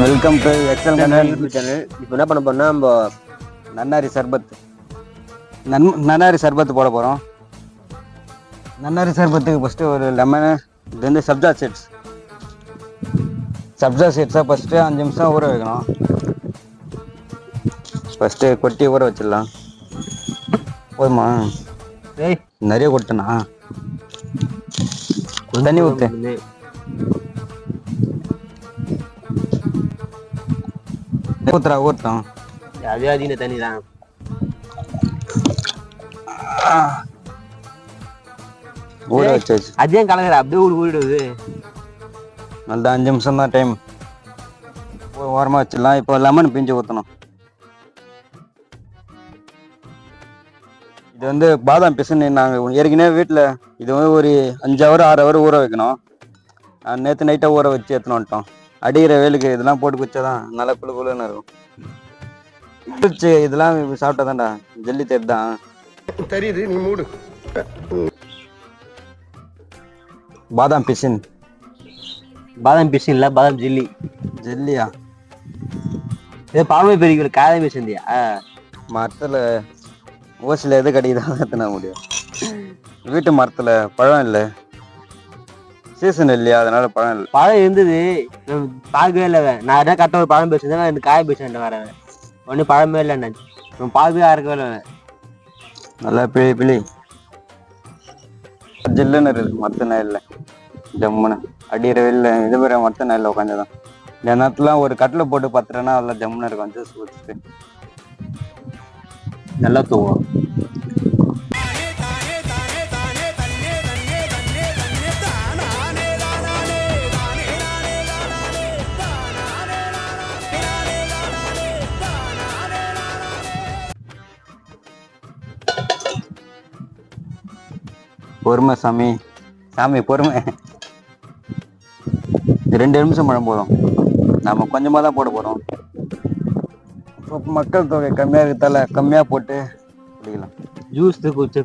Welcome to XL channel இப்போ என்ன பண்ண போறோம்னா நம்ம நன்னாரி சர்பத். நன் நன்னாரி சர்பத் போட போகிறோம் நன்னாரி சர்பத்துக்கு ஃபஸ்ட்டு ஒரு லெமனு இது வந்து சப்ஜா சீட்ஸ் சப்ஜா சீட்ஸாக ஃபஸ்ட்டு அஞ்சு நிமிஷம் ஊற வைக்கணும். ஃபஸ்ட்டு கொட்டி ஊற வச்சிடலாம். போதுமா? ஏய். நிறைய கொட்டுனா. தண்ணி ஊற்று ஊத்துறா ஊற்றோம் அதே அதிக தண்ணி தான். ஊற வச்சாச்சு. அதே கலங்குற அப்படியே ஊடு ஊடுது நல்லா அஞ்சு நிமிஷம் தான் டைம் ஓரமாக வச்சிடலாம். இப்போ லெமன் பிஞ்சு ஊற்றணும் இது வந்து பாதாம் பிசுன்னு நாங்கள் ஏற்கனவே வீட்டில் இது வந்து ஒரு அஞ்சு ஹவர் ஆறு ஹவர் ஊற வைக்கணும். நேற்று நைட்டாக ஊற வச்சு எடுத்துன்னு வந்துட்டோம் அடிக்கிற வேலுக்கு இதெல்லாம் போட்டு குச்சாதான் நல்லா குளு குளுன்னு இருக்கும். இதெல்லாம் சாப்பிட்டா தான்டா ஜல்லி தேர் தான் தெரியுது நீ மூடு. பாதாம் பிசின். பாதாம் பிசு இல்ல பாதாம் ஜில்லி. ஜெல்லியா? இது பாம்பே பெரிய காதம் பேசுந்தியா மரத்தில் ஓசில் எது கிடைக்குதோ எத்தனை முடியும். வீட்டு மரத்தில் பழம் இல்லை. சீசன் இல்லையா? அதனால பழம் இல்லை. பழம் இருந்தது. பார்க்கவே இல்லை. நான் என்ன கரெக்டாக ஒரு பழம் பேசுனேன் எனக்கு காய பேசுறேன் வரவன் ஒன்றும் பழமே இல்லை நான். நான் பார்க்கவே இருக்கவே இல்லை. நல்லா பிழி பிழி ஜில்லுன்னு இருக்குது மற்ற இல்லை ஜம்முன்னு. அடிக்கிற வெளில இது பேர் மற்ற நெல்ல உட்காந்துதான் இந்த நேரத்துலாம் ஒரு கட்டில் போட்டு பத்துறேன்னா அதெல்லாம் ஜம்முன்னு இருக்கும். ஜூஸ் குடிச்சிட்டு. நல்லா தூங்கும் பொறுமை சாமி. சாமி பொறுமை. ரெண்டு நிமிஷம் பழம் போதும். நம்ம கொஞ்சமாக தான் போட போகிறோம் இப்போ மக்கள் தொகை கம்மியாக இருக்கிறதால கம்மியாக போட்டு குடிக்கலாம். ஜூஸ் குடிச்ச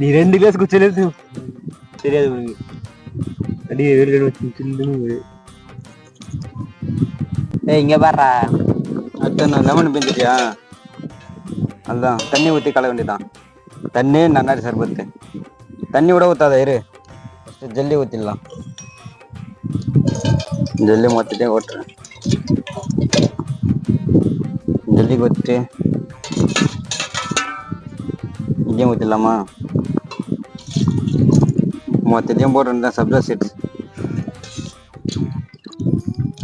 நீ ரெண்டு கிளாஸ் குடிச்சது தெரியாது உனக்கு. அடியே வெளியில சில்லுன்னு ஏய் இங்க பாருடா. அடுத்து நான் லெமன் பிஞ்சிட்டியா? அதுதான் தண்ணி ஊற்றி கல வேண்டியதான் தண்ணி நன்னாரி சர்பத்து. தண்ணி விட ஊற்றாத இரு. ஃபஸ்ட்டு ஜல்லி ஊற்றிடலாம் ஜல்லி மொத்தத்தையும் ஓட்டுறேன். ஜல்லி ஊற்றிட்டு இங்கேயும் ஊற்றிடலாமா மொத்தத்தையும் போட்டுருந்தேன் சப்ஜா சீட்ஸ்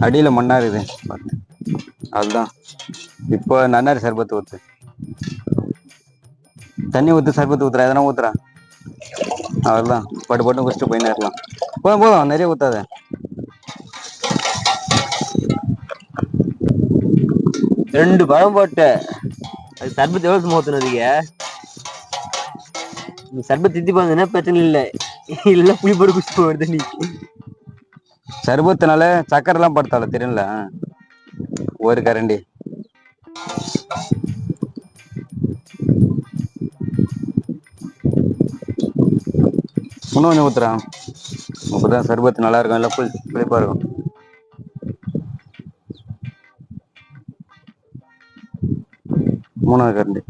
அடியில் மண்ணாக இருக்குது. பார்த்து. அதுதான். இப்போ நன்னாரி சர்பத்து ஊற்று தண்ணி ஊற்று சர்பத்து ஊத்துறா எதனா ஊத்துறா. அவ்வளோதான் பட்டு பட்டு குடிச்சிட்டு போயின்னு இருக்கலாம். போதும் போதும். நிறைய ஊத்தாத. ரெண்டு பழம் போட்ட. அது சர்பத்து எவ்வளவு மோத்தணும் நீ சர்பத் தித்தி போனதுன்னா பிரச்சனை இல்லை. இல்ல புளி போட்டு குடிச்சு போடுது நீ. சர்பத்துனால சக்கரைலாம் படுத்தால தெரியல ஒரு கரண்டி. இன்னும் கொஞ்சம் ஊற்றுறேன் அப்போ தான் சர்பத்து நல்லா இருக்கும். இல்லை புளி இருக்கும். மூணாவது கரண்டி.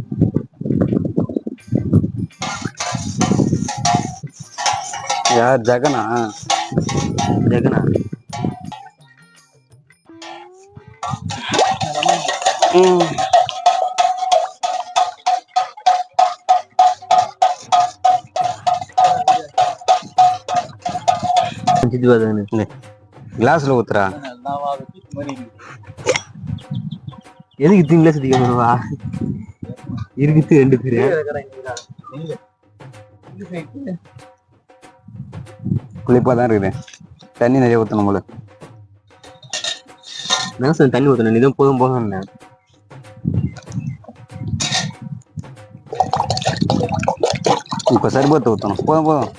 யார்? ஜெகனா? ஜெகனா. ம். பார்த்தாங்க கிளாஸ்ல ஊத்துறா. எதுக்கு இத்தனை கிளாஸ் திக்கணுவா இருக்குது ரெண்டு பேரு. புளிப்பா தான் இருக்குது. தண்ணி நிறைய ஊற்றணும் போல. நான் சொன்ன தண்ணி ஊற்றணும் இதுவும் போதும் போதும் இப்போ சர்பத்து ஊற்றணும் போதும் போதும்.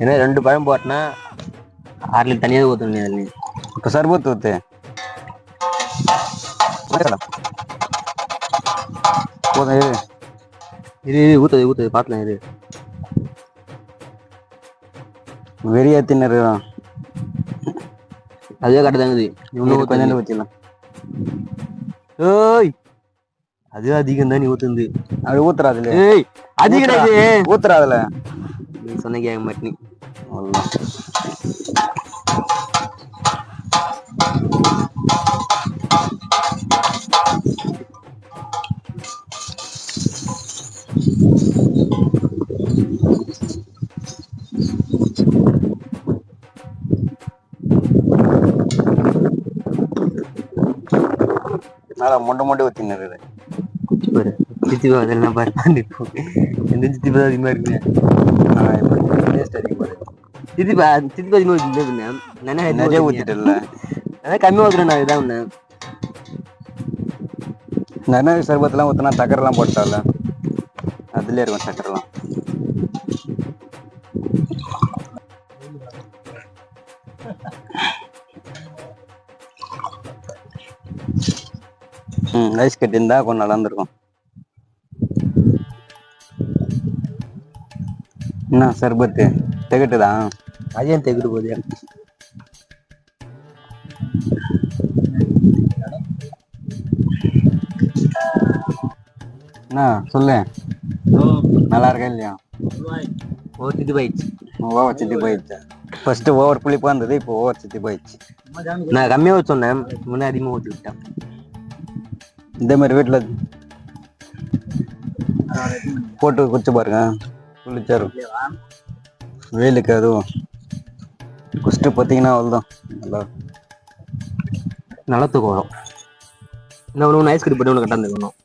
ஏன்னா ரெண்டு பழம் போட்டனா ஆறு லிட்டர் தண்ணியாக ஊற்றணும் அதில் இப்போ சர்பத்து ஊத்து. போதும் இரு. இரு இரு ஊற்றுது ஊற்றுது பார்க்கலாம் இரு. வெறியா தின்னுறான் அதுவே கரெக்டாக தாங்குது. இன்னும் கொஞ்சம் ஊற்றிடலாம் ஏய் அதுவே அதிகம் தான் நீ ஊத்துந்து அப்படி ஊத்துறாதுல. ஏய் அதிகம் ஊத்துறாதுல நீ சொன்ன கேட்க மாட்டேன் நல்லா மொண்டை மொண்டை ஊற்றின்னு குச்சி பாரு. சித்தி பா அதெல்லாம் பாரு இப்போ எந்த சித்தி பா அதிகமா இருக்குங்க டேஸ்ட் அதிகமாக சித்தி பா சித்தி பா அதிகமா ஊத்தி நானே நிறைய ஊற்றிட்டல அதான் கம்மியா ஊத்துறேன் நான் இதான் ஒண்ணு நிறைய சர்பத்தெல்லாம் ஊற்றினா சக்கரைலாம் போட்டால? அதுலேயே இருக்கும் சக்கரைலாம் ம் ஐஸ் கட்டி இருந்தால் கொஞ்சம் நல்லா இருந்திருக்கும் என்ன சர்பத்து திகட்டுதா? அதையும் தேக்கிட்டு போகுது என்ன சொல்லு. நல்லா இருக்கா இல்லையா? ஓ சித்தி போயிடுச்சு. ஓவர் சித்தி போயிடுச்சு. ஃபர்ஸ்ட் ஓவர் புளிப்பா இருந்தது இப்போ ஓவர் சித்தி போயிடுச்சு. நான் கம்மியா ஊத்த சொன்னேன். முன்னே அதிகமா ஊத்தி விட்டேன். இதே மாதிரி வீட்டில் போட்டு குடிச்சு பாருங்க. குளிச்சாரு வெயிலுக்கு அதுவும். குஸ்ட்டு பார்த்தீங்கன்னா அவ்வளோதான் நல்லா இருக்கும். வரும். இன்னும் ஒன்று ஐஸ் கட்டி போட்டு ஒன்று கட்டாந்துக்கணும்